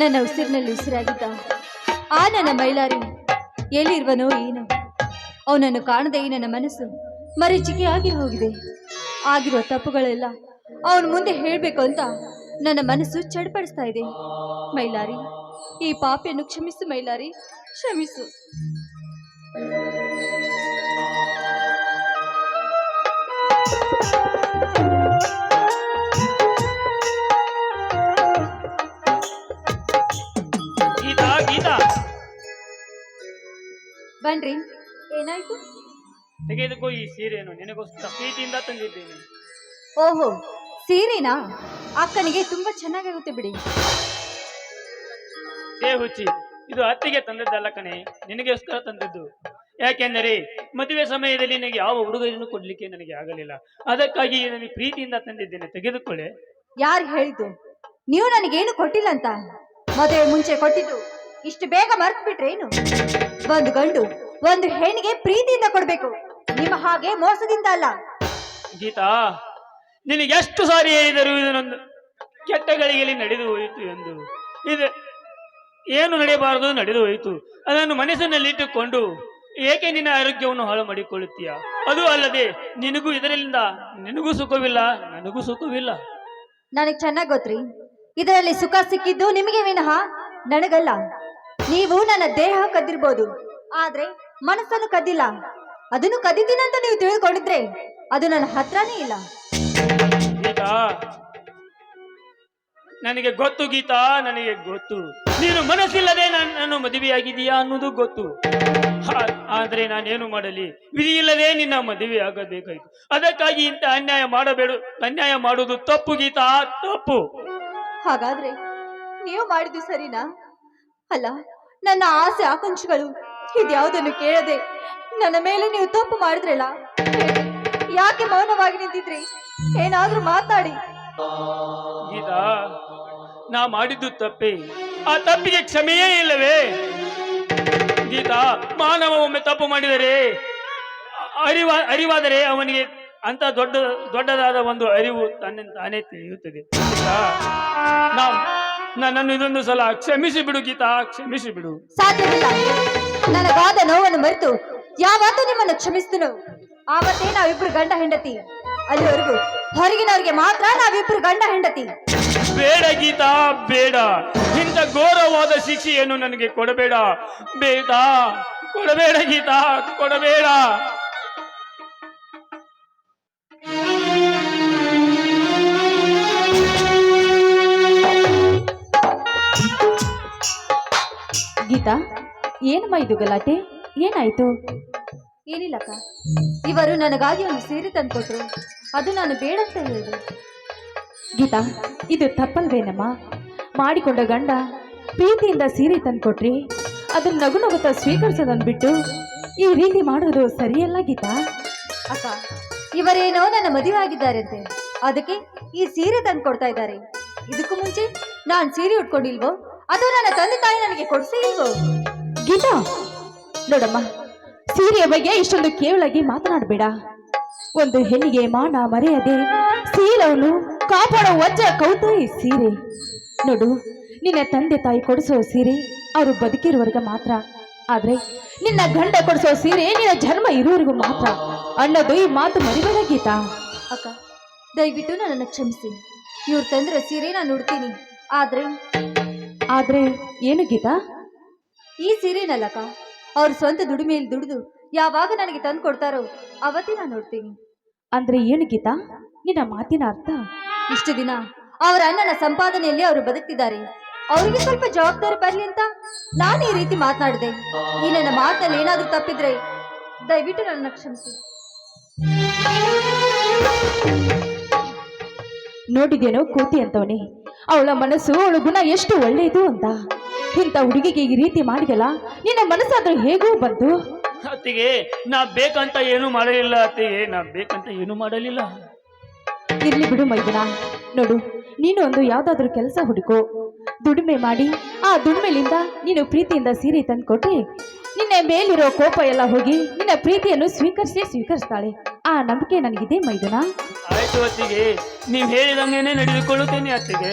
ನನ್ನ ಉಸಿರಿನಲ್ಲಿ ಉಸಿರಾಗಿದ್ದ ಆ ನನ್ನ ಮೈಲಾರಿ, ಎಲ್ಲಿರುವನೋ ಏನು. ಅವನನ್ನು ಕಾಣದೆ ನನ್ನ ಮನಸ್ಸು ಮರೀಚಿಕೆಯಾಗಿ ಹೋಗಿದೆ. ಆಗಿರುವ ತಪ್ಪುಗಳೆಲ್ಲ ಅವನ ಮುಂದೆ ಹೇಳಬೇಕು ಅಂತ ನನ್ನ ಮನಸ್ಸು ಚಡ್ಪಡಿಸ್ತಾ ಇದೆ. ಮೈಲಾರಿ, ಈ ಪಾಪಿಯನ್ನು ಕ್ಷಮಿಸು ಮೈಲಾರಿ, ಕ್ಷಮಿಸು. ಗೀತಾ ಬನ್ರಿ. ಏನಾಯ್ತು? ತೆಗೆದುಕೋ ಈ ಸೀರೆಯನ್ನು ನಿನಗೋಸ್ಕರ ಪ್ರೀತಿಯಿಂದ ತಂದಿದ್ದೇನೆ. ಓಹೋ ಸೀರೆನಾ? ಅಕ್ಕನಿಗೆ ತುಂಬಾ ಚೆನ್ನಾಗಿರುತ್ತೆ ಬಿಡಿ. ಏ ಹುಚ್ಚಿ ಇದು ಅತ್ತಿಗೆ ತಂದದ್ದಲ್ಲ ಕಣೆ ನಿನಗೋಸ್ಕರ ತಂದದ್ದು. ಯಾಕೆಂದರೆ ಮದುವೆ ಸಮಯದಲ್ಲಿ ನನಗೆ ಯಾವ ಉಡುಗೊರೆಯನ್ನು ಕೊಡ್ಲಿಕ್ಕೆ ನನಗೆ ಆಗಲಿಲ್ಲ. ಅದಕ್ಕಾಗಿ ನನಗೆ ಪ್ರೀತಿಯಿಂದ ತಂದಿದ್ದೇನೆ. ತೆಗೆದುಕೊಳ್ಳೆ. ಯಾರು ಹೇಳಿದ್ದು? ನೀವು ನನಗೇನು ಕೊಟ್ಟಿಲ್ಲ ಅಂತ ಮದುವೆ ಮುಂಚೆ ಕೊಟ್ಟಿದ್ದು? ಇಷ್ಟು ಬೇಗ ಮರ್ತು ಬಿಟ್ರೇನು ಒಂದು ಗಂಡು ಒಂದು ಹೆಣ್ಣಿಗೆ ಪ್ರೀತಿಯಿಂದ ಕೊಡ್ಬೇಕು. ನಿಮ್ಮ ಹಾಗೆ ಮೋಸದಿಂದ ಅಲ್ಲ. ಗೀತಾ ನಿನಗೆ ಎಷ್ಟು ಸಾರಿ ಹೇಳಿದರು ಇದನ್ನೊಂದು ಕೆಟ್ಟ ಗಳಿಗೆಯಲ್ಲಿ ನಡೆದು ಹೋಯಿತು ಎಂದು. ಇದು ಏನು ನಡೆಯಬಾರದು ನಡೆದು ಹೋಯಿತು. ಅದನ್ನು ಮನಸ್ಸಿನಲ್ಲಿಟ್ಟುಕೊಂಡು ಏಕೆ ನಿನ್ನ ಆರೋಗ್ಯವನ್ನು ಹಾಳು ಮಾಡಿಕೊಳ್ಳುತ್ತೀಯ ಅದು ಅಲ್ಲದೆ ನಿನಗೂ ಇದರಿಂದ ನಿನಗೂ ಸುಖವಿಲ್ಲ ನನಗೂ ಸುಖವಿಲ್ಲ. ನನಗೆ ಚೆನ್ನಾಗಿ ಗೊತ್ತ್ರಿ. ಇದರಲ್ಲಿ ಸುಖ ಸಿಕ್ಕಿದ್ದು ನಿಮಗೆ ವಿನಃ? ನನಗಲ್ಲ. ನೀವು ನನ್ನ ದೇಹ ಕದ್ದಿರ್ಬೋದು. ಆದ್ರೆ ಮನಸ್ಸನ್ನು ಕದ್ದಿಲ್ಲ. ಅದನ್ನು ಕದ್ದಿದ್ದೀನಂತ ನೀವು ತಿಳಿದುಕೊಂಡಿದ್ರೆ ಅದು ನನ್ನ ಹತ್ರನೇ ಇಲ್ಲ. ಗೀತಾ ನನಗೆ ಗೊತ್ತು ಗೀತಾ ನನಗೆ ಗೊತ್ತು. ನೀನು ಮನಸ್ಸಿಲ್ಲದೆ ನನ್ನನ್ನು ಮದುವೆಯಾಗಿದೀಯಾ ಅನ್ನೋದು ಗೊತ್ತು. ಆದ್ರೆ ನಾನೇನು ಮಾಡಲಿ? ವಿಧಿ ಇಲ್ಲದೆ ನಿನ್ನ ಮದುವೆ ಆಗಬೇಕಾಯ್ತು. ಅದಕ್ಕಾಗಿ ಇಂಥ ಅನ್ಯಾಯ ಮಾಡಬೇಡ ಅನ್ಯಾಯ ಮಾಡುವುದು ತಪ್ಪು ಗೀತಾ ತಪ್ಪು. ಹಾಗಾದ್ರೆ ನೀವು ಮಾಡಿದ್ದು ಸರಿನಾ? ಅಲ್ಲ ನನ್ನ ಆಸೆ ಆಕಾಂಕ್ಷೆಗಳು ಇದ್ಯಾವುದನ್ನು ಕೇಳದೆ ನನ್ನ ಮೇಲೆ ನೀವು ತಪ್ಪು ಮಾಡಿದ್ರಲ್ಲ? ಯಾಕೆ ಮೌನವಾಗಿ ನಿಂತಿದ್ರಿ? ಏನಾದ್ರೂ ಮಾತಾಡಿ. ಗೀತಾ ನಾ ಮಾಡಿದ್ದು ತಪ್ಪೇ? ಆ ತಪ್ಪಿಗೆ ಕ್ಷಮೆಯೇ ಇಲ್ಲವೇ? ಗೀತಾ, ಮಾನವ ಒಮ್ಮೆ ತಪ್ಪು ಮಾಡಿದರೆ, ಅರಿವ, ಅರಿವಾದರೆ ಅವನಿಗೆ ಅಂತ ದೊಡ್ಡ, ದೊಡ್ಡದಾದ ಒಂದು ಅರಿವು ತನ್ನ, ತಾನೇ ತಿಳಿಯುತ್ತದೆ. ಗೀತಾ ನನ್ನನ್ನು ಇದೊಂದು ಸಲ ಕ್ಷಮಿಸಿ ಬಿಡು ಗೀತಾ ಕ್ಷಮಿಸಿ ಬಿಡು. ಸಾಧ್ಯವಿಲ್ಲ. ನನಗಾದ ನೋವನ್ನು ಮರೆತು ಯಾವತ್ತೂ ನಿಮ್ಮನ್ನು ಕ್ಷಮಿಸ್ತನು. ಆವತ್ತೇ ನಾವಿಬ್ರು ಗಂಡ ಹೆಂಡತಿ. ಅಲ್ಲಿವರೆಗೂ ಹೊರಗಿನವ್ರಿಗೆ ಮಾತ್ರ ನಾವಿಬ್ರು ಗಂಡ ಹೆಂಡತಿ. ಬೇಡ ಗೀತಾ ಬೇಡ. ಇಂಥ ಘೋರವಾದ ಶಿಕ್ಷೆಯನ್ನು ನನಗೆ ಕೊಡಬೇಡ. ಬೇಡ ಕೊಡಬೇಡ ಗೀತಾ ಕೊಡಬೇಡ. ಗೀತಾ ಏನಮ್ಮ ಇದು ಗಲಾಟೆ? ಏನಾಯ್ತು? ಏನಿಲ್ಲಕ್ಕ ಇವರು ನನಗಾಗಿ ಒಂದು ಸೀರೆ ತಂದ್ಕೊಟ್ರು. ಅದು ನಾನು ಬೇಡ ಅಂತ ಹೇಳಿದೆ ಗೀತಾ ಇದು ತಪ್ಪಲ್ವೇನಮ್ಮ? ಮಾಡಿಕೊಂಡ ಗಂಡ ಪ್ರೀತಿಯಿಂದ ಸೀರೆ ತಂದ್ಕೊಟ್ರಿ ಅದನ್ನ ನಗು ನಗುತ್ತಾ ಸ್ವೀಕರಿಸೋದನ್ಬಿಟ್ಟು ಈ ರೀತಿ ಮಾಡೋದು ಸರಿಯಲ್ಲ ಗೀತಾ? ಅಕ್ಕ ಇವರೇನೋ ನನ್ನ ಮದುವೆ ಆಗಿದ್ದಾರಂತೆ ಅದಕ್ಕೆ ಈ ಸೀರೆ ತಂದು ಕೊಡ್ತಾ ಇದ್ದಾರೆ. ಇದಕ್ಕೂ ಮುಂಚೆ ನಾನು ಸೀರೆ ಉಟ್ಕೊಂಡಿಲ್ವೋ? ಅದು ನನ್ನ ತಂದೆ ತಾಯಿ ನನಗೆ ಕೊಡ್ಸೇ. ಗೀತಾ, ನೋಡಮ್ಮ, ಸೀರೆಯ ಬಗ್ಗೆ ಇಷ್ಟೊಂದು ಕೇವಲಾಗಿ ಮಾತನಾಡಬೇಡ. ಒಂದು ಹೆಣ್ಣಿಗೆ ಮಾನ ಮರೆಯದೆ ಸೀಲವನ್ನು ಕಾಪಾಡೋ ವಜ್ರ ಕೌತ ಸೀರೆ. ನೋಡು, ನಿನ್ನ ತಂದೆ ತಾಯಿ ಕೊಡಿಸೋ ಸೀರೆ ಅವರು ಬದುಕಿರುವವರೆಗೆ ಮಾತ್ರ. ಆದ್ರೆ ನಿನ್ನ ಗಂಡ ಕೊಡಿಸೋ ಸೀರೆ ನಿನ್ನ ಜನ್ಮ ಇರುವವರೆಗೂ ಮಾತ್ರ. ಅನ್ನೋದು ಈ ಮಾತು ಮರಿಬೇಡ ಗೀತಾ. ಅಕ್ಕ, ದಯವಿಟ್ಟು ನನ್ನನ್ನು ಕ್ಷಮಿಸಿ. ಇವ್ರು ತಂದ್ರೆ ಸೀರೆ ನಾನು ಉಡ್ತೀನಿ. ಆದ್ರೆ ಆದ್ರೆ ಏನು ಗೀತಾ? ಈ ಸೀರೆನಲ್ಲಕ್ಕ ಅವ್ರ ಸ್ವಂತ ದುಡಿಮೆಯಲ್ಲಿ ದುಡಿದು ಯಾವಾಗ ನನಗೆ ತಂದು ಕೊಡ್ತಾರೋ ಅವತ್ತೇ ನಾನು ಉಡ್ತೀನಿ ಅಂದ್ರೆ ಏನು ಗೀತಾ? ನಿನ್ನ ಮಾತಿನ ಅರ್ಥ? ಇಷ್ಟು ದಿನ ಅವರ ಅಣ್ಣನ ಸಂಪಾದನೆಯಲ್ಲಿ ಅವರು ಬದುಕ್ತಿದ್ದಾರೆ. ಅವರಿಗೆ ಸ್ವಲ್ಪ ಜವಾಬ್ದಾರಿ ಬರ್ಲಿ ಅಂತ ನಾನು ಈ ರೀತಿ ಮಾತನಾಡಿದೆ. ಈ ನನ್ನ ಮಾತಲ್ಲಿ ಏನಾದ್ರೂ ತಪ್ಪಿದ್ರೆ ದಯವಿಟ್ಟು ನನ್ನ ಕ್ಷಮಿಸಿ. ನೋಡಿದೇನೋ ಕೋತಿ ಅಂತವನೇ. ಅವಳ ಮನಸ್ಸು ಅವಳ ಗುಣ ಎಷ್ಟು ಒಳ್ಳೆಯದು ಅಂತ. ಇಂಥ ಹುಡುಗಿಗೆ ಈ ರೀತಿ ಮಾಡಿದಲ್ಲ? ನಿನ್ನ ಮನಸ್ಸಾದ್ರೂ ಹೇಗೂ ಬಂತು. ಅತ್ತಿಗೆ ನಾ ಬೇಕಂತ ಏನು ಮಾಡಲಿಲ್ಲ ಅತ್ತಿಗೆ ನಾ ಬೇಕಂತ ಏನು ಮಾಡಲಿಲ್ಲ. ಇರ್ಲಿ ಬಿಡು ಮೈದಿನ. ನೋಡು ನೀನು ಒಂದು ಯಾವ್ದಾದ್ರು ಕೆಲಸ ಹುಡುಕೋ. ದುಡಿಮೆ ಮಾಡಿ ಆ ದುಡಿಮೆಲಿಂದ ನೀನು ಪ್ರೀತಿಯಿಂದ ಸೀರೆ ತಂದ್ಕೊಟ್ರೆ ನಿನ್ನ ಮೇಲಿರೋ ಕೋಪ ಎಲ್ಲ ಹೋಗಿ ನಿನ್ನ ಪ್ರೀತಿಯನ್ನು ಸ್ವೀಕರಿಸಿ ಸ್ವೀಕರಿಸ್ತಾಳೆ. ಆ ನಂಬಿಕೆ ನನಗಿದೆ ಮೈದಾನ. ಆಯ್ತು ಅತ್ತಿಗೆ ನೀವು ಹೇಳಿದಂಗೆನೆ ನಡೆದುಕೊಳ್ಳುತ್ತೇನೆ ಅತ್ತಿಗೆ.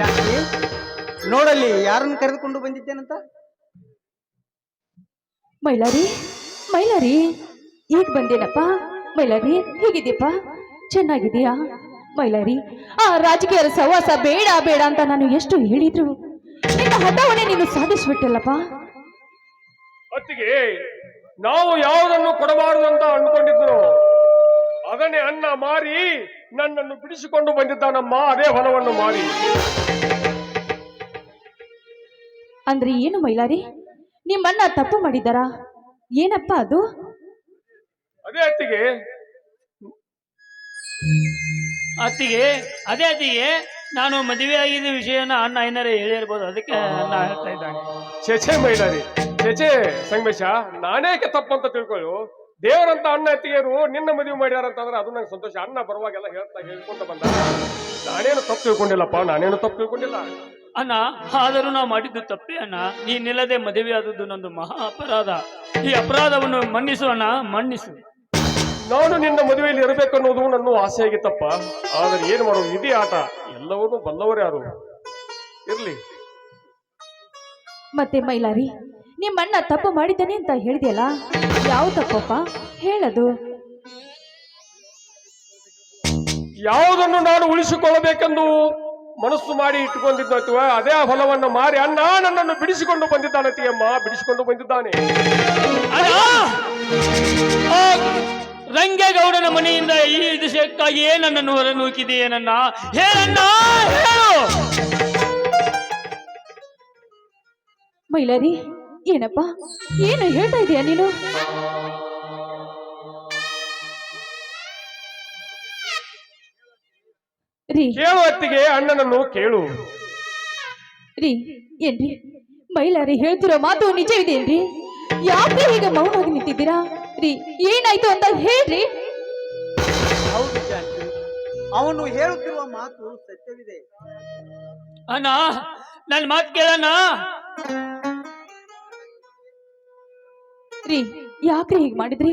ಯಾಕೆ? ನೋಡಲ್ಲಿ ಯಾರನ್ನು ಕರೆದುಕೊಂಡು ಬಂದಿದ್ದೇನಂತ? ಮೈಲಾರಿ ಮೈಲಾರಿ ಈಗ ಬಂದೇನಪ್ಪ? ಮೈಲಾರಿ ಹೇಗಿದೆಯಪ್ಪ ಚೆನ್ನಾಗಿದೆಯಾ ಮೈಲಾರಿ ಆ ರಾಜಕೀಯ ಸಹವಾಸ ಬೇಡ ಬೇಡ ಅಂತ ನಾನು ಎಷ್ಟು ಹೇಳಿದ್ರು? ನಿನ್ನ ಹಠವನ್ನೇ ನೀನು ಸಾಧಿಸ್ಬಿಟ್ಟಲ್ಲಪ್ಪ? ಅತ್ತಿಗೆ ನಾವು ಯಾವುದನ್ನು ಕೊಡಬಾರದು ಅಂತ ಅಂದ್ಕೊಂಡಿದ್ರು ಅದನ್ನೇ ಅನ್ನ ಮಾರಿ ನನ್ನನ್ನು ಬಿಡಿಸಿಕೊಂಡು ಬಂದಿದ್ದಾನಮ್ಮ ಅದೇ ಹೊಲವನ್ನು ಮಾರಿ. ಅಂದ್ರೆ ಏನು ಮೈಲಾರಿ? ನಿಮ್ಮನ್ನ ತಪ್ಪು ಮಾಡಿದ್ದಾರಾ? ಏನಪ್ಪ ಅದು? ಅದೇ ಅತ್ತಿಗೆ. ಅತ್ತಿಗೆ ಅದೇ ಅತ್ತಿಗೆ. ನಾನು ಮದುವೆ ಆಗಿದ್ದ ವಿಷಯನ ಅಣ್ಣ ಏನಾರ ಹೇಳಿರ್ಬೋದು ಅದಕ್ಕೆ ಅಣ್ಣ ಹೇಳ್ತಾ ಇದ್ದಾನೆ. ಚೇಚೆ ಮೈಲಾರಿ. ಚೇಚೆ ಸಂಗಮೇಶ ನಾನೇಕೆ ತಪ್ಪಂತ ತಿಳ್ಕೊಳ್ಳು? ದೇವರಂತ ಅಣ್ಣ ಎತ್ತಿಗೆರು ನಿನ್ನ ಮದುವೆ ಮಾಡ್ಯಾರ ಅಂತಂದ್ರೆ ಅದು ನಂಗೆ ಸಂತೋಷ. ಅಣ್ಣ ಬರುವಾಗೆಲ್ಲ ಹೇಳ್ತಾ ಹೇಳ್ಕೊಂಡು ಬಂದ. ನಾನೇನು ತಪ್ಪು ತಿಳ್ಕೊಂಡಿಲ್ಲಪ್ಪ ನಾನೇನು ತಪ್ಪು ತಿಳ್ಕೊಂಡಿಲ್ಲ. ಅಣ್ಣ ಆದರೂ ನಾವು ಮಾಡಿದ್ದು ತಪ್ಪೇ ಅಣ್ಣ. ನೀನಿಲ್ಲದೆ ಮದುವೆ ಆದದ್ದು ನಂದು ಮಹಾ ಅಪರಾಧ. ಈ ಅಪರಾಧವನ್ನು ಮನ್ನಿಸು ಅಣ್ಣ ಮನ್ನಿಸು. ನಾನು ನಿನ್ನ ಮದುವೆಯಲ್ಲಿ ಇರಬೇಕನ್ನೋದು ನನ್ನ ಆಸೆಯಾಗಿತ್ತಪ್ಪ ಆದರೆ ಏನು ಮಾಡೋದು ಇದೇ ಆಟ. ಎಲ್ಲವನ್ನೂ ಬಲ್ಲವರು ಯಾರು? ಇರ್ಲಿ. ಮತ್ತೆ ಮೈಲಾರಿ ನಿಮ್ಮಣ್ಣ ತಪ್ಪು ಮಾಡಿದ್ದಾನೆ ಅಂತ ಹೇಳಿದೆಯಲ್ಲ? ಯಾವ ತಪ್ಪಪ್ಪ? ಹೇಳದು. ಯಾವುದನ್ನು ನಾನು ಉಳಿಸಿಕೊಳ್ಳಬೇಕೆಂದು ಮನಸ್ಸು ಮಾಡಿ ಇಟ್ಟುಕೊಂಡಿದ್ದು ಅಥವಾ ಅದೇ ಹೊಲವನ್ನು ಮಾರಿ ಅಣ್ಣ ನನ್ನನ್ನು ಬಿಡಿಸಿಕೊಂಡು ಬಂದಿದ್ದಾನೆ ತಿಯಮ್ಮ ಬಿಡಿಸಿಕೊಂಡು ಬಂದಿದ್ದಾನೆ. ಅಣ್ಣ ಆ ರಂಗೇಗೌಡನ ಮನೆಯಿಂದ ಈ ವಿಷಯಕ್ಕಾಗಿಯೇ ನನ್ನನ್ನು ಹೊರನೂಕಿದೆಯೇ ನನ್ನ? ಹೇಳಣ್ಣ ಹೇಳು! ಮೈಲಾರಿ ಏನಪ್ಪ? ಏನು ಹೇಳ್ತಾ ಇದೀಯ ನೀನು? ರೀ. ಕೇಳು ಅತ್ತಿಗೆ ಅಣ್ಣನನ್ನು ಕೇಳು. ರೀ ಏನ್ರಿ? ಮೈಲಾರಿ ಹೇಳ್ತಿರೋ ಮಾತು ನಿಜವಿದೇನ್ರಿ ಯಾಕೆ ಹೀಗೆ ಮೌನವಾಗಿ ನಿಂತಿದ್ದೀರಾ? ರೀ ಏನಾಯ್ತು ಅಂತ ಹೇಳ್ರಿ. ಹೌದು ಅವನು ಹೇಳುತ್ತಿರುವ ಮಾತು ಸತ್ಯವಿದೆ. ಅಣ್ಣ ನನ್ನ ಮಾತು ಕೇಳಣ್ಣ. ರೀ ಯಾಕ್ರಿ ಹೀಗೆ ಮಾಡಿದ್ರಿ?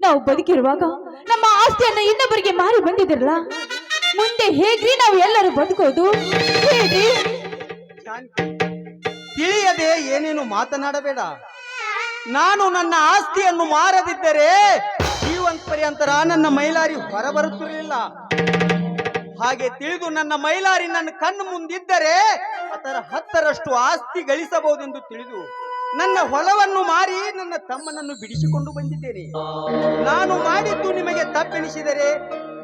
ನಾವು ಬದುಕಿರುವಾಗ ನಮ್ಮ ಆಸ್ತಿಯನ್ನ ಇನ್ನೊಬ್ಬರಿಗೆ ಮಾರಿ ಬಂದಿದ್ರಲ್ಲ? ಮುಂದೆ ಹೇಗ್ರಿ ನಾವು ಎಲ್ಲರೂ ಬದುಕೋದು? ಹೇಳ್ರಿ. ತಿಳಿಯದೆ ಏನೇನು ಮಾತನಾಡಬೇಡ. ನಾನು ನನ್ನ ಆಸ್ತಿಯನ್ನು ಮಾರದಿದ್ದರೆ ಜೀವಂತ ಪರ್ಯಂತರ ನನ್ನ ಮೈಲಾರಿ ಹೊರಬರುತ್ತಿರಲಿಲ್ಲ. ಹಾಗೆ ತಿಳಿದು ನನ್ನ ಮೈಲಾರಿ ನನ್ನ ಕಣ್ಣು ಮುಂದಿದ್ದರೆ ಅದರ ಹತ್ತರಷ್ಟು ಆಸ್ತಿ ಗಳಿಸಬಹುದೆಂದು ತಿಳಿದು ನನ್ನ ಹೊಲವನ್ನು ಮಾರಿ ನನ್ನ ತಮ್ಮನನ್ನು ಬಿಡಿಸಿಕೊಂಡು ಬಂದಿದ್ದೇನೆ. ನಾನು ಮಾಡಿದ್ದು ನಿಮಗೆ ತಪ್ಪೆನಿಸಿದರೆ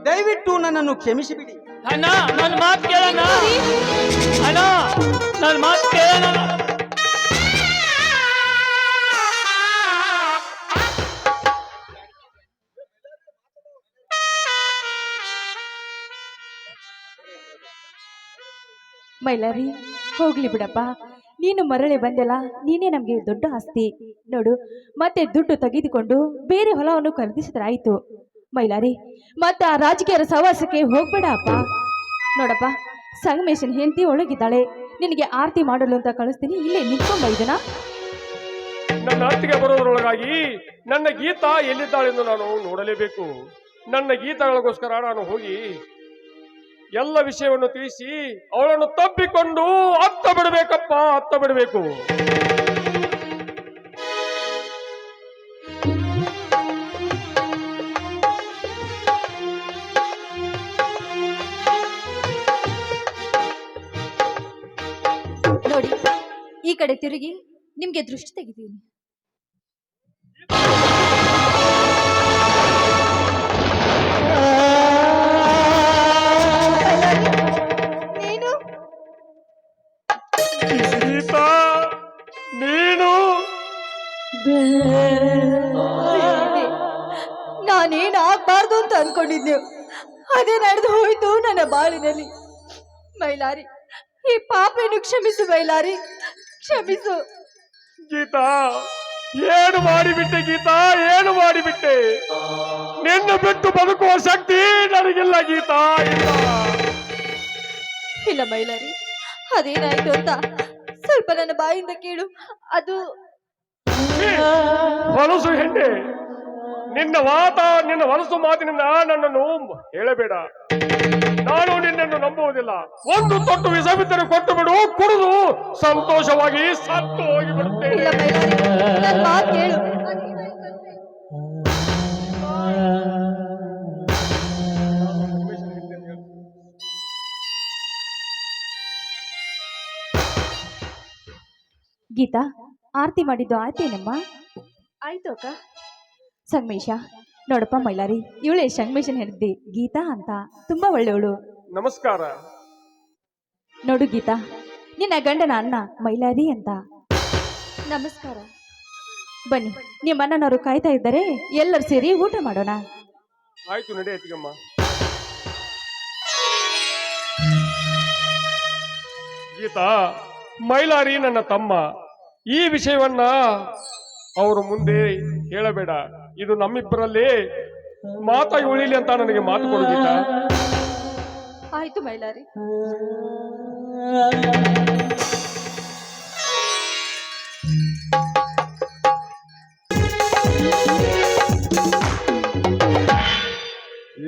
ದಯವಿಟ್ಟು ನನ್ನನ್ನು ಕ್ಷಮಿಸಿಬಿಡಿ. ಅಣ್ಣ, ನನ್ನ ಮಾತು ಕೇಳಣ್ಣ. ಅಣ್ಣ, ನನ್ನ ಮಾತು ಕೇಳಣ್ಣ. ಮೈಲಾರಿ ಹೋಗ್ಲಿ ಬಿಡಪ್ಪ. ನೀನು ಮರಳಿ ಬಂದೆಲ್ಲ, ನೀನೇ ನಮಗೆ ದೊಡ್ಡ ಆಸ್ತಿ. ನೋಡು, ಮತ್ತೆ ದುಡ್ಡು ತೆಗೆದುಕೊಂಡು ಬೇರೆ ಹೊಲವನ್ನು ಖರೀದಿಸಿದ್ರಾಯ್ತು ಮೈಲಾರಿ ಮತ್ತೆ ಆ ರಾಜಕೀಯರ ಸವಾಸಕ್ಕೆ ಹೋಗ್ಬೇಡ ಅಪ್ಪ. ನೋಡಪ್ಪ, ಸಂಗಮೇಶನ್ ಹೆಂಡತಿ ಒಳಗಿದ್ದಾಳೆ. ನಿನಗೆ ಆರತಿ ಮಾಡಲು ಅಂತ ಕಳಿಸ್ತೀನಿ. ಇಲ್ಲೇ ನಿಂತ್ಕೊಂಡ ಇದನ್ನ. ನನ್ನ ಆರ್ತಿಗೆ ಬರೋದ್ರೊಳಗಾಗಿ ನನ್ನ ಗೀತಾ ಎಲ್ಲಿದ್ದಾಳೆಂದು ನಾನು ನೋಡಲೇಬೇಕು. ನನ್ನ ಗೀತಗಳಿಗೋಸ್ಕರ ನಾನು ಹೋಗಿ ಎಲ್ಲ ವಿಷಯವನ್ನು ತಿಳಿಸಿ ಅವಳನ್ನು ತಪ್ಪಿಕೊಂಡು ಅತ್ತ ಬಿಡಬೇಕಪ್ಪ, ಅತ್ತ ಬಿಡಬೇಕು. ನೋಡಿ, ಈ ಕಡೆ ತಿರುಗಿ, ನಿಮ್ಗೆ ದೃಷ್ಟಿ ತೆಗಿತೀನಿ. ಆಗ್ಬಾರ್ದು ಅಂತ ಅನ್ಕೊಂಡಿದ್ದೆ ಅದೇ ನಡೆದು ಹೋಯ್ತು ನನ್ನ ಬಾಳಿನಲ್ಲಿ. ಮೈಲಾರಿ ಈ ಪಾಪೇನು ಕ್ಷಮಿಸು ಮೈಲಾರಿ ಕ್ಷಮಿಸು. ಗೀತಾ ಏನು ಮಾಡಿಬಿಟ್ಟೆ ಗೀತಾ ಏನು ಮಾಡಿಬಿಟ್ಟೆ? ನಿನ್ನ ಬಿಟ್ಟು ಬದುಕುವ ಶಕ್ತಿ ನನಗಿಲ್ಲ ಗೀತಾ ಇಲ್ಲ. ಮೈಲಾರಿ ಅದೇನಾಯ್ತು ಅಂತ ಸ್ವಲ್ಪ ನನ್ನ ಬಾಯಿಂದ ಕೇಳು. ಅದು ಹೊಲಸು ಹೆಣ್ಣೆ. ನಿನ್ನ ವಾತ ನಿನ್ನ ಮನಸ್ಸು ಮಾತಿನಿಂದ ನನ್ನನ್ನು ಹೇಳಬೇಡ. ನಾನು ನಿನ್ನನ್ನು ನಂಬುವುದಿಲ್ಲ. ಒಂದು ತೊಟ್ಟು ವಿಷವಿದ್ದರೆ ಕೊಟ್ಟು ಬಿಡು ಕುಡಿದು ಸಂತೋಷವಾಗಿ ಸತ್ತು ಹೋಗಿ ಬಿಡುತ್ತೇನೆ ನನ್ನ ಮಾತು ಕೇಳು. ಗೀತಾ ಆರತಿ ಮಾಡಿದ್ದು ಆಯ್ತೇನಮ್ಮ? ಆಯ್ತು ಅಕ್ಕ. ಸಂಗಮೇಶ. ನೋಡಪ್ಪ ಮೈಲಾರಿ ಇವಳೇ ಸಂಗಮೇಶನ್ ಹೆಂಡತಿ ಗೀತಾ ಅಂತ. ತುಂಬಾ ಒಳ್ಳೆಯವಳು. ನಮಸ್ಕಾರ. ನೋಡು ಗೀತಾ ನಿನ್ನ ಗಂಡನ ಅಣ್ಣ ಮೈಲಾರಿ ಅಂತ. ನಮಸ್ಕಾರ. ಬನ್ನಿ ನಿಮ್ಮ ಅಣ್ಣನವರು ಕಾಯ್ತಾ ಇದ್ದಾರೆ ಎಲ್ಲರೂ ಸೇರಿ ಊಟ ಮಾಡೋಣ. ಆಯ್ತು ನಡೆಯಮ್ಮ ಗೀತಾ ಮೈಲಾರಿ ನನ್ನ ತಮ್ಮ. ಈ ವಿಷಯವನ್ನ ಅವರು ಮುಂದೆ ಹೇಳಬೇಡ. ಇದು ನಮ್ಮಿಬ್ಬರಲ್ಲಿ ಮಾತಾಗಿ ಉಳಿಲಿ ಅಂತ ನನಗೆ ಮಾತು ಕೊಡು ಗೀತಾ. ಆಯ್ತು ಮೈಲಾರಿ.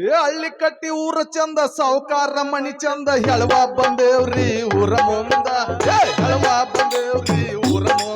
ಏ ಹಳ್ಳಿ ಕಟ್ಟಿ ಊರ ಚಂದ ಸಾವುಕಾರ ಮಣಿ ಚಂದ ಹೇಳುವ ಬಂದೇವ್ರಿ ಊರ ಮುಂದ. ಏ ಹೆಳವ ಬಂದೇವ್ರಿ ಊರ ಮುಂದ.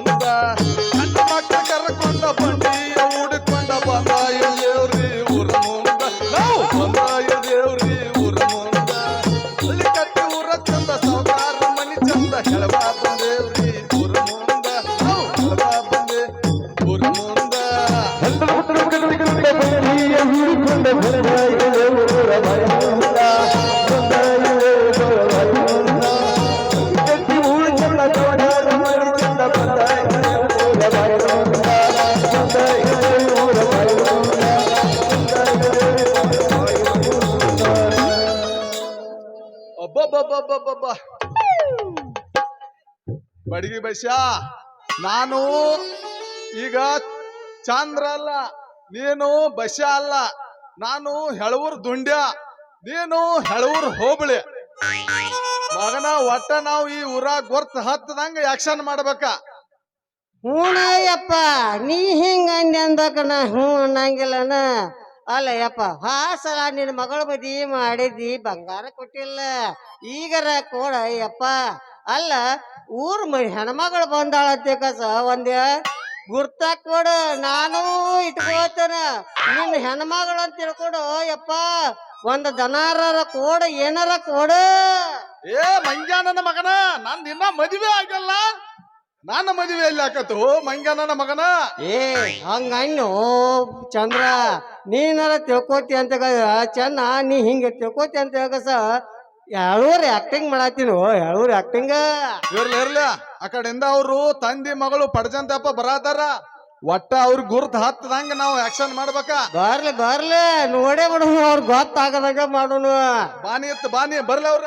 ಅಬ್ಬಬ್ಬಬ್ಬಬ್ಬಬ್ಬ ಬಡಗಿ ಬೈಶ ನಾನು ಈಗ ಚಂದ್ರ ಅಲ್ಲ, ನೀನು ಬಶ ಅಲ್ಲ, ನಾನು ಹೆಳವೂರ್ ದುಂಡ್ಯ, ನೀನು ಹೆಳವೂರ್ ಹೋಬಳಿ. ಮಗನ ಒಟ್ಟ ನಾವು ಈ ಊರಾಗ ಗೊರ್ತ ಹತ್ತದಂಗ ಆಕ್ಷನ್ ಮಾಡ್ಬೇಕ. ಹೂಣಯ್ಯಪ್ಪ ನೀ ಹಿಂಗ ಅಂದೆ ನಾ, ಹ್ಞೂ ಅನ್ನಂಗಿಲ್ಲನ. ಅಲ್ಲ ಯಪ್ಪ ಹಾಸಲ ನಿನ್ನ ಮಗಳ ಮದಿ ಮಾಡಿದ್ದಿ ಬಂಗಾರ ಕೊಟ್ಟಿಲ್ಲ. ಈಗರ ಕೋಡ ಯಪ್ಪ ಅಲ್ಲ, ಊರ್ ಹೆಣ್ಮಗಳು ಬಂದಾಳತ್ತೆ ಕಸ, ಒಂದೇ ಗುರ್ತ ಕೊಡು, ನಾನು ಇಟ್ಕೋತೇನ ನಿನ್ನ ಹೆಣ್ಮಗಳು ಅಂತ ತಿಳ್ಕೊಡು ಯಪ್ಪ ಒಂದ್ ದನಾರ ಕೋಡ, ಏನಾರ ಕೊಡು. ಏ ಮಂಜಾನನ ಮಗನ ನಾನ್ ಇನ್ನ ಮದುವೆ ಆಗಲ್ಲ ನನ್ನ ಮದುವೆ ಎಲ್ಲಿ ಆಕತ್ತು ಮಂಗನ ಮಗನ? ಏ ಹಂಗಣ್ಣು ಚಂದ್ರ ನೀನಾರ ತಿಳ್ಕೊತಿ ಅಂತ ಚೆನ್ನ ನೀ ಹಿಂಗ ತಿಳ್ಕೊತಿ ಅಂತ ಹೇಳಕಸ ಎಳೂರ್ ಆಕ್ಟಿಂಗ್ ಮಾಡತ್ತೀನಿ ಎಳೂರ್ ಆಕ್ಟಿಂಗ್ ಇರ್ಲಿ ಇರ್ಲಿ. ಆ ಕಡೆಯಿಂದ ಅವರು ತಂದಿ ಮಗಳು ಪಡ್ಜಂತಪ್ಪ ಬರತಾರ. ಒಟ್ಟ ಅವ್ರ ಗುರ್ತ ಹತ್ತದಂಗ ನಾವು ಆಕ್ಷನ್ ಮಾಡ್ಬೇಕ. ಬರ್ಲಿ ಬರ್ಲಿ. ನೋಡೇ ಮಾಡೋನು ಅವ್ರ ಗೊತ್ತಾಗದಂಗ ಮಾಡೋನು. ಬಾನಿ ಇತ್ತು ಬಾನಿ ಬರ್ಲಿ ಅವ್ರ.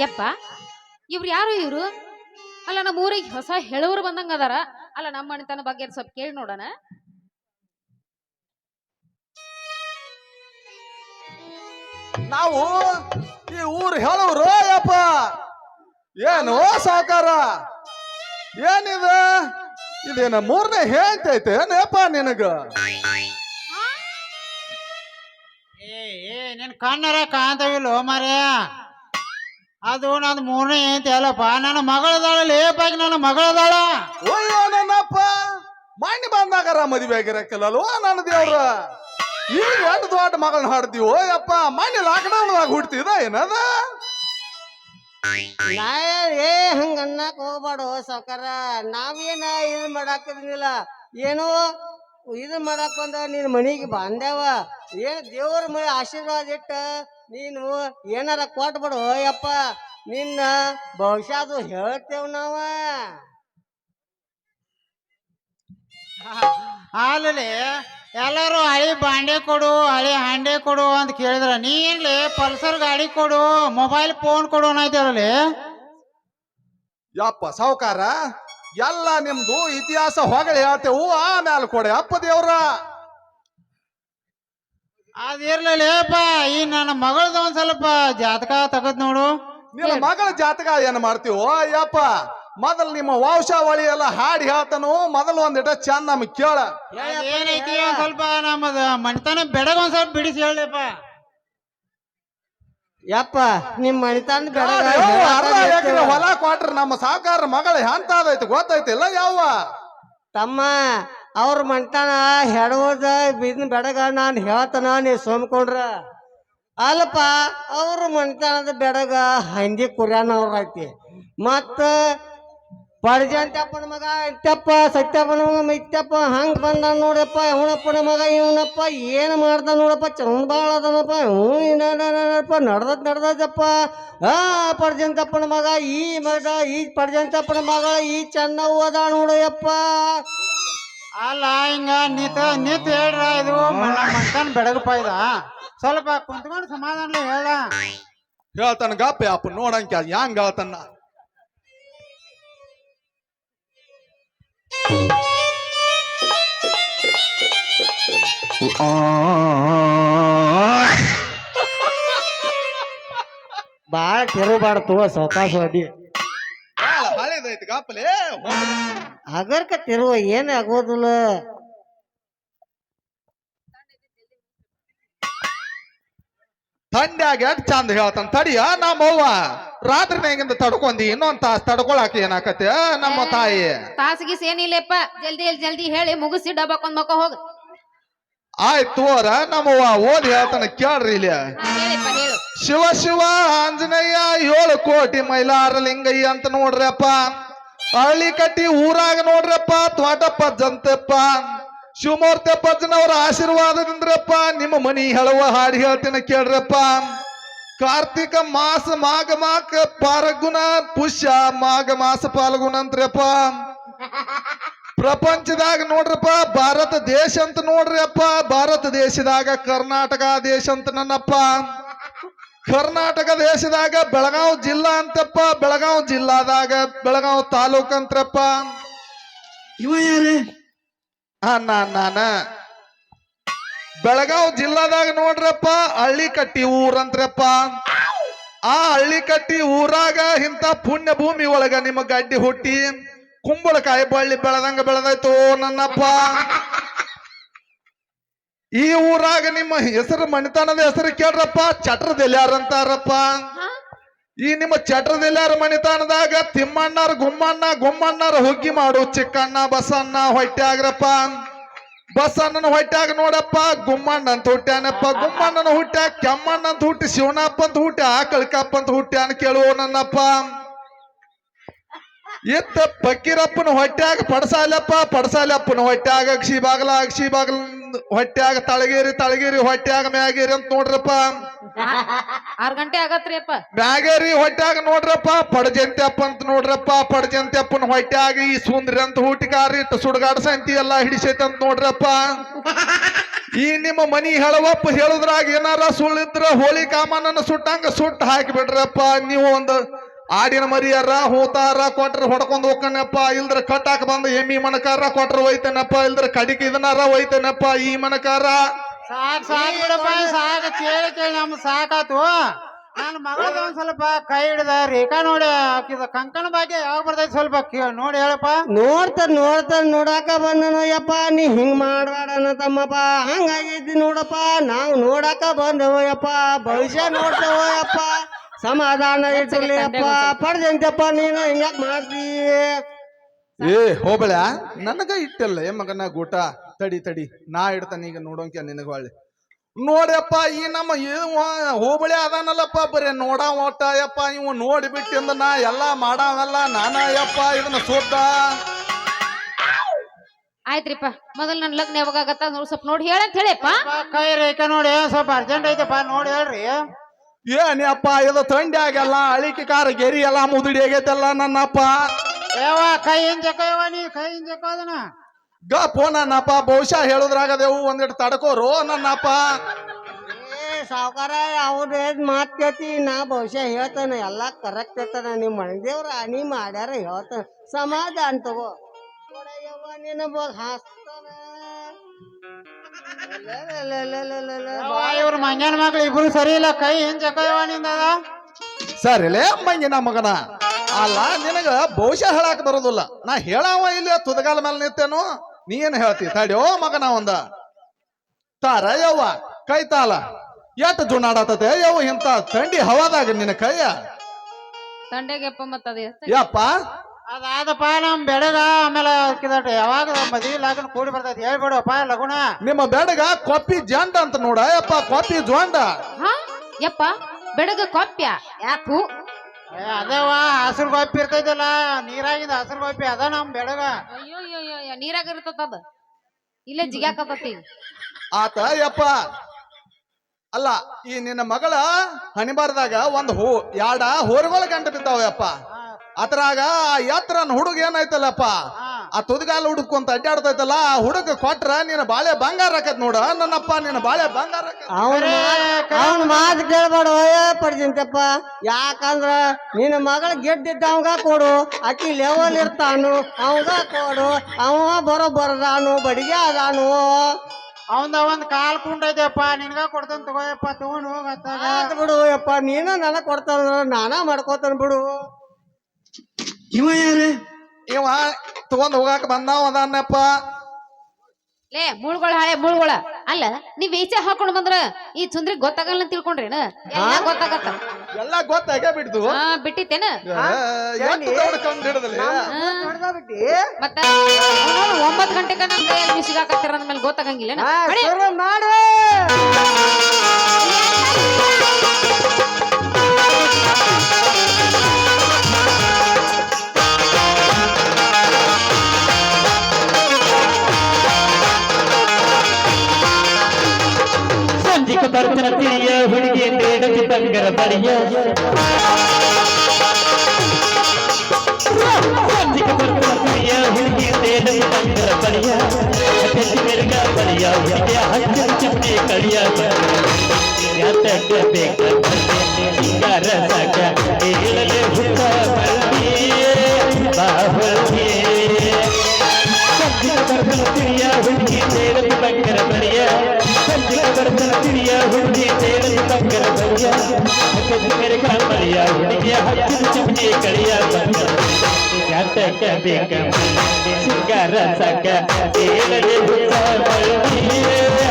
ಯಪ್ಪ ಇವ್ರು ಯಾರು ಇವ್ರು? ಅಲ್ಲ ನಮ್ಮ ಊರಿಗೆ ಹೊಸ ಹೆಳವರು ಬಂದಂಗ ಅದಾರ. ಅಲ್ಲ ನಮ್ಮ ಮನೆತನ ಬಗ್ಗೆ ಸ್ವಲ್ಪ ಕೇಳಿ ನೋಡೋಣ. ನಾವು ಈ ಊರು ಹೇಳವ್ರು ಯಪ್ಪ ಏನು ಸಾಕಾರ ಏನಿದ? ಇದೇನ ಮೂರನೇ ಹೇಳ್ತೈತೆ ಏನಪ್ಪ ನಿನಗ? ಏ ಏ ನಿನ್ ಕಣ್ಣರ ಕಾಂತವಿಲ್ಲ ಮಾರ್ಯ ಅದು ನನ್ನ ಮೂರನೇ ಐತಿ ಅಲ್ಲಪ್ಪ. ನನ್ನ ಮಗಳದಾಳ ಲೇಪಾಗಿ ನನ್ನ ಮಗಳದಾಳ. ಅಯ್ಯೋ ನನ್ನಪ್ಪ. ಮಣ್ಣಿ ಬಂದಾಗರ ಮದುವೆ ಆಗಿರಕ್ಕಿಲ್ಲಲ್ವ ನನ್ನ ದೇವ್ರ. ಈಗ ದೊಡ್ಡ ದೊಡ್ಡ ಮಗಳನ್ನ ಹಾಡ್ತೀವೋ. ಅಪ್ಪ ಮಣ್ಣಿ ಲಾಕ್ಡೌನ್ದಾಗ ಹುಡ್ತಿದ ಏನದ? ನಾ ಏ ಹಂಗ ಅನ್ನಕ್ ಹೋಗ್ಬಾಡು ಸಾವ್ಕಾರ ನಾವೇನ ಏನ್ ಮಾಡಾಕಿದ್ನಿಲ್ಲ ಏನೋ ಇದು ಮಾಡಕ್ ಬಂದ ನಿನ್ ಮನಿಗೆ ಬಂದೇವ. ಏನ್ ದೇವ್ರ ಮನೆ ಆಶೀರ್ವಾದ ಇಟ್ಟ ನೀನು ಏನಾರ ಕೊಟ್ಬಿಡು ಯಪ್ಪ. ನಿನ್ನ ಭವಿಷ್ಯದು ಹೇಳ್ತೇವ್ ನಾವ. ಅಲ್ಲಿ ಎಲ್ಲರೂ ಹಳಿ ಬಾಂಡೆ ಕೊಡು ಹಳಿ ಹಾಂಡೆ ಕೊಡು ಅಂತ ಕೇಳಿದ್ರ. ನೀನ್ಲಿ ಪಲ್ಸರ್ ಗಾಡಿ ಕೊಡು ಮೊಬೈಲ್ ಫೋನ್ ಕೊಡು ಅನ್ನೈತಿರಲಿ ಯಪ್ಪ ಸಾವುಕಾರ? ಎಲ್ಲ ನಿಮ್ದು ಇತಿಹಾಸ ಹೊಗಳಿ ಹೇಳ್ತೇವು ಆಮೇಲೆ ಕೊಡೆ ಅಪ್ಪ ದೇವ್ರ. ಅದಿರ್ಲಿಲ್ಲಪ್ಪ ಈ ನನ್ನ ಮಗಳದ ಒಂದ್ ಸ್ವಲ್ಪ ಜಾತಕ ತಗದ್ ನೋಡು. ನಿಮ್ಮ ಮಗಳ ಜಾತಕ ಏನ್ ಮಾಡ್ತೀವೋ ಅಯ್ಯಪ್ಪ ಮೊದಲು ನಿಮ್ಮ ವಂಶಾವಳಿ ಎಲ್ಲ ಹಾಡಿ ಹೇಳ್ತಾನು ಮೊದಲು ಒಂದಿಟ ಚಂದ ನಮಗ್ ಕೇಳ. ಏನೈತಿ ಒಂದ್ ಸ್ವಲ್ಪ ನಮ್ಮದ ಮಣಿತನ ಬೆಡಗ ಒಂದ್ ಸ್ವಲ್ಪ ಬಿಡಿಸಿ ಹೇಳಿಪ್ಪ ಯಪ್ಪ ನಿಮ್ಮ ಮಣಿತಾನ ಹೊಲ ಕೊಟ್ರ ನಮ್ಮ ಸಾಕಾರ ಮಗಳ ಎಂತ ಅದೈತಿ ಗೊತ್ತೈತಿಲ್ಲ ಯಾವ ತಮ್ಮ ಅವ್ರ ಮಂಟಾನ ಹೆಡೋದ ಬಿದ್ನ ಬೆಡಗ ನಾನು ಹೇಳ್ತಾನ ನೀ ಸೋಮ್ಕೊಂಡ್ರ. ಅಲ್ಲಪ್ಪ ಅವ್ರ ಮಂಟಾನದ ಬೆಡಗ ಹಂದಿ ಕುರ್ಯಾನವ್ರ ಐತಿ. ಮತ್ತ ಪಡ್ಜಂತಪ್ಪನ ಮಗ ಇತ್ತಪ್ಪ ಸತ್ಯಪ್ಪನ ಮಗ ಇತ್ತಪ್ಪ ಹಂಗ ಬಂದ ನೋಡಪ್ಪ ಅವನಪ್ಪನ ಮಗ ಇವನಪ್ಪ ಏನು ಮಾಡ್ದ ನೋಡಪ್ಪ ಚಂದ ಭಾಳ ಅದನಪ್ಪ ಹ್ಞೂ ನಡ್ದದ್ ನಡ್ದದಪ್ಪ. ಆ ಪರ್ಜಂತಪ್ಪನ ಮಗ ಈ ಮಗ ಈ ಪರ್ಜಂತಪ್ಪನ ಮಗ ಈ ಚೆನ್ನ ಓದ ನೋಡಯ್ಯಪ್ಪ. ಅಲ್ಲ ಹಿಂಗ ನಿತ ನಿತ್ ಹೇಳ್ರ ಇದು ಮನಿತನ ಬೆಡಗಪ್ಪ ಇದ. ಸ್ವಲ್ಪ ಕುಂತ್ಕೊಂಡು ಸಮಾಧಾನ ಹೇಳ. ಹೇಳ್ತಾನ ಗಪ್ಪ ಅಪ್ಪ ನೋಡಂಕ ಹೆಂಗ್ ಹೇಳ್ತಾನ? ಬಾಳ ತಿರುಬಾರ್ದು ಸಾವಕಾಶ ಬಾಳ ಹಳೇದೈತಿ ಗಪ್ಪಲೆ ಹಗರ್ಕ ತಿರುವ ಏನ್ ಆಗೋದಿಲ್ಲ. ಎಷ್ಟ್ ಚಂದ ಹೇಳ್ತಾನ ತಡಿಯ ನಮ್ಮವ್ವ. ರಾತ್ರಿ ಹೆಂಗಿಂದ ತಡ್ಕೊಂಡಿ ಇನ್ನೊಂದ್ ತಾಸ್ ತಡ್ಕೊಳಕ್ ಏನಾಕತ್ತೆ? ನಮ್ಮ ತಾಯಿ. ತಾಸಿಗೆ ಏನಿಲ್ಲಪ್ಪ ಜಲ್ದಿ ಜಲ್ದಿ ಹೇಳಿ ಮುಗಿಸಿ ಡಬ್ಬಕೊಂಡ್ ಮಕ್ಕ ಹೋಗ. ಆಯ್ತು ತೋರ ನಮ್ಮವ್ವ ಓದಿ ಹೇಳ್ತಾನೆ ಕೇಳ್ರಿ ಇಲ್ಲಿ ಹೇಳಿಪ್ಪ ಹೇಳು. ಶಿವ ಶಿವ ಆಂಜನೇಯ ಏಳು ಕೋಟಿ ಮೈಲಾರ ಲಿಂಗಯ್ಯ ಅಂತ ನೋಡ್ರಪ್ಪ. ಹಳ್ಳಿ ಕಟ್ಟಿ ಊರಾಗ ನೋಡ್ರಪ್ಪ ತ್ವಾಟಪ್ಪ ಜಂತಪ್ಪ. ಶಿವಮೂರ್ತಿ ಅಪ್ಪಜ್ಜನವರ ಆಶೀರ್ವಾದದಿಂದ್ರಪ್ಪ ನಿಮ್ಮ ಮನಿ ಹೇಳುವ ಹಾಡು ಹೇಳ್ತೀನಿ ಕೇಳ್ರಪ್ಪ. ಕಾರ್ತಿಕ ಮಾಸ ಮಾಘ ಮಾಕ ಪಾರಗುಣ ಪುಷ್ಯ ಮಾಘ ಮಾಸ ಪಾಲ್ಗುಣ ಅಂತ್ರಪ್ಪ. ಪ್ರಪಂಚದಾಗ ನೋಡ್ರಪ್ಪ ಭಾರತ ದೇಶ ಅಂತ ನೋಡ್ರಪ್ಪ ಭಾರತ ದೇಶದಾಗ ಕರ್ನಾಟಕ ದೇಶ ಅಂತ ನನ್ನಪ್ಪ. ಕರ್ನಾಟಕ ದೇಶದಾಗ ಬೆಳಗಾವ್ ಜಿಲ್ಲಾ ಅಂತಪ್ಪ ಬೆಳಗಾವ್ ಜಿಲ್ಲಾದಾಗ ಬೆಳಗಾವ್ ತಾಲೂಕ್ ಅಂತ್ರಪ್ಪ. ಹಾ ನಾನ್ ನಾನ ಬೆಳಗಾವ್ ಜಿಲ್ಲಾದಾಗ ನೋಡ್ರಪ್ಪ ಹಳ್ಳಿ ಕಟ್ಟಿ ಊರಂತ್ರಪ್ಪ. ಆ ಹಳ್ಳಿ ಕಟ್ಟಿ ಊರಾಗ ಇಂಥ ಪುಣ್ಯ ಭೂಮಿ ಒಳಗ ನಿಮ್ಮ ಗಡ್ಡಿ ಹುಟ್ಟಿ ಕುಂಬಳಕಾಯಿ ಬಳ್ಳಿ ಬೆಳೆದಂಗ ಬೆಳೆದಾಯ್ತು ನನ್ನಪ್ಪ. ಈ ಊರಾಗ ನಿಮ್ಮ ಹೆಸರು ಮಣಿತಾನದ ಹೆಸರು ಕೇಳ್ರಪ್ಪ ಚಟ್ರದೆಲ್ಯಾರ ಅಂತಾರಪ್ಪ. ಈ ನಿಮ್ಮ ಚಟ್ರದೆಲ್ಯಾರ ಮಣಿತಾನದಾಗ ತಿಮ್ಮಣ್ಣಾರ ಗುಮ್ಮಣ್ಣ ಗುಮ್ಮಣ್ಣಾರ ಹುಗ್ಗಿ ಮಾಡು ಚಿಕ್ಕಣ್ಣ ಬಸಣ್ಣ ಹೊಟ್ಟ್ಯಾಗ್ರಪ್ಪ ಬಸಣ್ಣನ ಹೊಟ್ಟ್ಯಾಗ ನೋಡಪ್ಪ ಗುಮ್ಮಣ್ಣ ಅಂತ ಹುಟ್ಟ್ಯಾನಪ್ಪ, ಗುಮ್ಮಣ್ಣನ ಹುಟ್ಟ್ಯಾಗ ಕೆಮ್ಮಣ್ಣ ಅಂತ ಹುಟ್ಟಿ ಶಿವನಪ್ಪ ಅಂತ ಹುಟ್ಟಿ ಆಕಳ್ಕಪ್ಪ ಅಂತ ಹುಟ್ಟ್ಯಾನ ಕೇಳುವ ನನ್ನಪ್ಪ. ಇತ್ತ ಪಕ್ಕೀರಪ್ಪನ ಹೊಟ್ಟ್ಯಾಗ ಪಡಸಾಲಪ್ಪ, ಪಡಸಾಲಪ್ಪನ ಹೊಟ್ಟ್ಯಾಗ ಅಕ್ಷಿ ಬಾಗಲ ಅಕ್ಷಿ ಬಾಗಲ ಹೊಟ್ಟ್ಯಾಗ ತಳಗೇರಿ ತಳಗೇರಿ ಹೊಟ್ಟ್ಯಾಗ ಮ್ಯಾಗೇರಿ ಅಂತ ನೋಡ್ರಪ್ಪ. ಆರ್ ಗಂಟೆ ಆಗತ್ರಿ ಅಪ್ಪ. ಮ್ಯಾಗೇರಿ ಹೊಟ್ಟ್ಯಾಗ ನೋಡ್ರಪ್ಪ ಪಡಜಂತ್ಯಪ್ಪ ಅಂತ ನೋಡ್ರಪ್ಪ ಪಡಜಂತ್ಯಪ್ಪನ ಹೊಟ್ಟ್ಯಾಗ ಈ ಸುಂದ್ರಿ ಅಂತ ಹುಟ್ಟಿಕಾರಿ ಸುಡ್ಗಾಡ ಸಂತಿ ಎಲ್ಲಾ ಹಿಡಿಸೈತೆ ಅಂತ ನೋಡ್ರಪ್ಪ. ಈ ನಿಮ್ಮ ಮನಿ ಹೇಳವಪ್ಪ ಹೇಳುದ್ರಾಗ ಏನಾರ ಸುಳ್ಳಿದ್ರ ಹೋಳಿ ಕಾಮನನ್ನ ಸುಟ್ಟಂಗ ಸುಟ್ಟು ಹಾಕಿ ಬಿಡ್ರಪ್ಪ. ನೀವು ಒಂದು ಆಡಿನ ಮರಿಯಾರ ಹೂತಾರ ಕೊಟ್ರ ಹೊಡ್ಕೊಂಡು ಹೋಗ್ಕನಪ್ಪ ಇಲ್ದ್ರ ಕಟ್ಟಾಕ ಬಂದ ಎಮ್ಮಿ ಮನಕಾರ ಕೊಟ್ರ ಒಯ್ತೇನಪ್ಪ ಇಲ್ದ್ರ ಕಡಿಕೆ ಇದನ್ನಾರ ಒಯ್ತೇನಪ್ಪ ಈ ಮನಕಾರ ಸಾಕ್ ಸಾಕ್ ಬಿಡಪ್ಪ ಸಾಕ ಕೇಳಿ ಕೇಳಿ ನಮ್ದು ಸಾಕಾತು. ನನ್ನ ಮಗಳದ ಒಂದ್ ಸ್ವಲ್ಪ ಕೈ ಹಿಡ್ದ ರೇಖಾ ನೋಡಿ ಆಕಿದ ಕಂಕಣ ಬಗ್ಗೆ ಯಾವಾಗ ಬರ್ತೈತಿ ಸ್ವಲ್ಪ ನೋಡಿ ಹೇಳಪ್ಪ. ನೋಡ್ತ ನೋಡ್ತ ನೋಡಾಕ ಬಂದನು ಯಪ್ಪ ನೀ ಹಿಂಗ್ ಮಾಡಬೇಡ ತಮ್ಮಪ್ಪ ಹಂಗಾಗೈತಿ ನೋಡಪ್ಪ ನಾವು ನೋಡಾಕ ಬಂದವಯ್ಯಪ್ಪ ಯಪ್ಪ ಭವಿಷ್ಯ ನೋಡ್ತವಯ್ಯಪ್ಪ ಯಪ್ಪ. ಸಮಾಧಾನ ಇಟ್ಟಿರ್ಲಿ ಅಪ್ಪ ಪಡ್ದಂತಪ್ಪ ನೀನು ಹಿಂಗ ಮಾಡ್ತಿ. ಏ ಹೋಬಳ ನನಗ ಇಟ್ಟಲ್ಲ ಏ ಮಗನ ಗೂಟ ತಡಿ ತಡಿ ನಾ ಇಡ್ತಾನ ಈಗ ನೋಡೋಂಕ ನಿನಗ ಹೊಳ್ಳಿ. ನೋಡ್ಯಪ್ಪ ಈ ನಮ್ಮ ಹೋಬಳಿ ಅದಾನಲ್ಲಪ್ಪ ಬರೀ ನೋಡ ಒಟ್ಟ ಯಪ್ಪ ಇವ ನೋಡಿ ಬಿಟ್ಟಿಂದ ನಾ ಎಲ್ಲಾ ಮಾಡಾವಲ್ಲ ನಾನ ಯಪ್ಪ ಇದನ್ನ ಸೋದ್ದ ಆಯ್ತ್ರಿಪ್ಪ ಮೊದಲ್ ನನ್ ಲಗ್ನ ಯಾವಾಗ ಆಗತ್ತ ಸ್ವಲ್ಪ ನೋಡಿ ಹೇಳಂತ ಹೇಳಿಪ್ಪ. ಕೈ ರೇಖೆ ನೋಡಿ ಸ್ವಲ್ಪ ಅರ್ಜೆಂಟ್ ಐತಪ್ಪ ನೋಡಿ ಹೇಳ್ರಿ. ಏನಪ್ಪ ಇದು ತಂಡಿ ಆಗಲ್ಲ ಅಳಿಕೆ ಕಾರ ಗೆರಿ ಎಲ್ಲ ಮುದುಡಿ ಆಗೈತಲ್ಲ ನನ್ನಪ್ಪ. ಏವ ಕೈ ಹಿಂಜಕ ಯವ್ವ ನೀ ಕೈ ಹಿಂಜಕ ಅದನ್ನ. ಗಪ್ಪೋ ನನ್ನಪ್ಪ ಬಹುಶಃ ಹೇಳುದ್ರಾಗದೇವು ಒಂದಿಟ್ಟು ತಡ್ಕೋರು ನನ್ನಪ್ಪ. ಏ ಸಾವುಕಾರ ಅವ್ರ ಮಾತ್ ಕೇಳ್ತಿ? ನಾ ಬಹುಶಃ ಹೇಳ್ತಾನೆ ಎಲ್ಲಾ ಕರೆಕ್ಟ್ ಇರ್ತಾನ ನಿಮ್ಮ ಮನೆದೇವ್ರ ನೀ ಮಾಡ್ಯಾರ ಹೇಳ್ತಾನ. ಸಮಾಧಾನ ತಗೋ. ನಿನ್ನ ಯವ್ವ, ಇವ್ರ ಮಂಗ್ಯಾನ ಮಕ್ಳು ಇಬ್ರು ಸರಿ ಇಲ್ಲ ಕೈ ಹಿಂಜಕ ಯವ್ವ ನಿಂದ ಸರಿಲೇ ಮಂಗಿನ ಮಗನ ಅಲ್ಲ ನಿನಗ ಬಹುಶಃ ಹೇಳಾಕ ಬರೋದಿಲ್ಲ ನಾ ಹೇಳಾವ ಇಲ್ಲ ತುದಗಾಲ ಮೇಲೆ ನಿಂತೇನು ನೀ ಏನ್ ಹೇಳ್ತಿ ತಡ್ಯೋ ಮಗನ ಒಂದ ತಾರ ಯವ್ವ ಕೈ ತಾಲ ಎಟ್ ಜುಣಾಡತತೆ ಯವ್ವ ಇಂತ ಥಂಡಿ ಹವಾದಾಗ ನಿನ್ನ ಕೈಯ ತಂಡೆಗೆಪ್ಪ ಮತ್ತ ಅದ ಯಪ್ಪ ಅದಾದಪ್ಪ ನಮ್ ಬೆಳಗ ಆಮೇಲೆ ಕಿದಟ ಯಾವಾಗ ಮದ್ವಿ ಲಾಗನ್ ಕೂಡಿ ಬರ್ತೈತಿ ಹೇಳ್ಬಿಡಪ್ಪ ಲಗುಣ. ನಿಮ್ಮ ಬೆಡಗ ಕೊಪ್ಪಿ ಜಂಡ ಅಂತ ನೋಡ ಯಪ್ಪ ಕೊಪ್ಪಿ ಜೋಂಡ ಹಾ? ಯಪ್ಪ ಬೆಡಗ ಕೊಪ್ಪ್ಯ? ಯಾಕು? ಏ, ಅದೇವ ಹಸಿರು ಗೊಪ್ಪಿ ಇರ್ತೈತಲ್ಲ ನೀರಾಗಿಂದ ಹಸಿರು ಗೊಪ್ಪಿ ಅದ ನಮ್ ಬೆಡಗ. ಅಯ್ಯೋ ಅಯ್ಯೋ ಅಯ್ಯೋ, ಅಯ್ಯೋ ನೀರಾಗ ಇರ್ತದ ಅದ. ಇಲ್ಲೇ ಜಿಗ್ಯಾಕತತಿ ಆತ ಯಪ್ಪ. ಅಲ್ಲ ಈ ನಿನ್ನ ಮಗಳ ಹಣಿಬಾರ್ದಾಗ ಒಂದ್ ಹೂ ಯಾಡ ಹೋರ್ಗೊಳ ಗಂಟ ಬಿದ್ದಾವ ಯಪ್ಪ. ಅದ್ರಾಗ ಆ ಎತ್ತರನ್ ಹುಡುಗ ಏನಾಯ್ತಲ್ಲಪ್ಪ? ಆ ತುದಿಗಾಲ ಹುಡುಕೊಂತ ಅಡ್ಡಾಡ್ತೈತಲ್ಲ ಆ ಹುಡುಗ ಕೊಟ್ರ ನಿನ್ನ ಬಾಳೆ ಬಂಗಾರ ಆಕತ್ ನೋಡ. ನನ್ನಪ್ಪ ನಿನ್ನ ಬಾಳೆ ಬಂಗಾರ. ಅವನ ಅವನ ಮಾತು ಕೇಳ್ಬೇಡ ಪಡ್ದಿಂತಪ್ಪ ಯಾಕಂದ್ರ ನಿನ್ನ ಮಗಳ ಗೆದ್ದಿದ್ದವಂಗ ಕೊಡು ಅಕ್ಕಿ ಲೆವೆಲ್ ಇರ್ತಾನು ಅವಂಗ ಕೊಡು ಅವ ಬರೋಬ್ಬರದಾನು ಬಡಿಗೆ ಅದಾನು. ಅವಂದ ಒಂದ್ ಕಾಲ್ ಕುಂಡೈತೆಪ್ಪ ನಿನ್ಗ ಕೊಡ್ತಾನ ತಗೋಯಪ್ಪ ತಗೊಂಡು ಹೋಗತ್ತ ಬಿಡು ಯಪ್ಪ ನೀನು ನನಗ್ ಕೊಡ್ತಾನ ನಾನಾ ಮಾಡ್ಕೋತಾನ ಬಿಡು. ಇವ ಯಾರು ಇವ ತಗೊಂಡ್ ಹೋಗಾಕ ಬಂದಾವ ಅದನ್ನಪ್ಪ ಲೇ ಮುಳ್ಗೊಳ ಹಳೆ ಮುಳ್ಗೊಳ. ಅಲ್ಲ ನೀವ್ ಈಚೆ ಹಾಕೊಂಡ್ ಬಂದ್ರ ಈ ಚುಂದ್ರಿ ಗೊತ್ತಾಗಲ್ಲ ಅಂತ ತಿಳ್ಕೊಂಡ್ರೇನ? ಎಲ್ಲ ಗೊತ್ತಾಗತ್ತ. ಎಲ್ಲ ಗೊತ್ತಾಗೇ ಬಿಡ್ತು ಹಾ ಬಿಟ್ಟಿತ್ತೇನ? ಮತ್ತ? ಒಂಬತ್ ಗಂಟೆ ಕನ ಕೈಯಲ್ಲಿ ಮಿಸಿಗಾಕತ್ತಿರ ಅಂದ್ಮೇಲೆ ಗೊತ್ತಾಗಂಗಿಲ್ಲ ಮಾಡು. ಸಂಜಿಕ ಬರ್ತನ ತಿಳಿಯ ಹುಡುಗಿ ಬೇಡದಿ ಬಂಗರ ಬಳಿಯ ಸಂಜಿಕ ಬರ್ತನ ತಿಳಿಯ ಹುಡುಗಿ ಬೇಡದಿ ಬಂಗರ ಬಳಿಯ ಅತ್ಯಂತ ಮೆರುಗ ಬಳಿಯ ಹುಡುಗಿಯ ಹಚ್ಚ ಚಪ್ಪೆ ಕಳಿಯ ಯಾತಕ ಬೇಕ ಸಿಂಗಾರ ಸಾಕ ಏಳಲೆ ಬೇಡದಿ ಬಂಗರ ಬಳಿಯ ಅತ್ಯಂತ ಮೆರುಗ ಬಳಿಯ ಹುಡುಗಿಯ ಹಚ್ಚ ಚಪ್ಪೆ ಕಳಿಯ ಬಂಗರ ಯಾತಕ ಬೇಕ ಸಿಂಗಾರ ಸಾಕ ಏಳಲೆ ಹುಟ್ಟ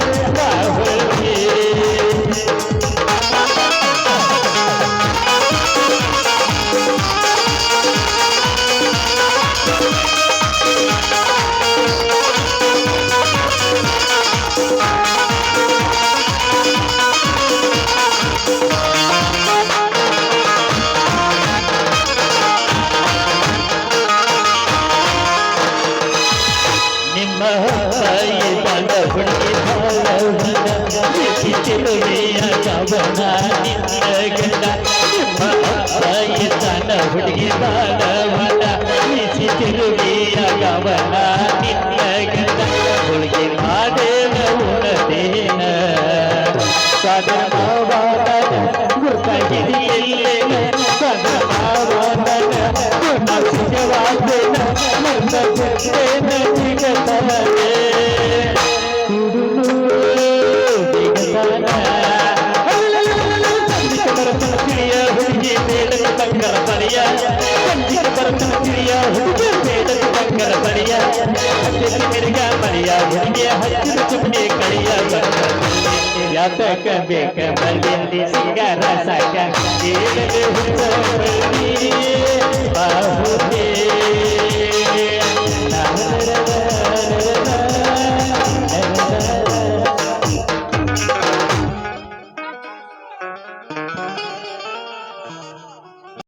ಸಕ ಬೇಕ ಬಲ್ಲಿ ಸಿಗರ ಸಕ ಕೇಳಲು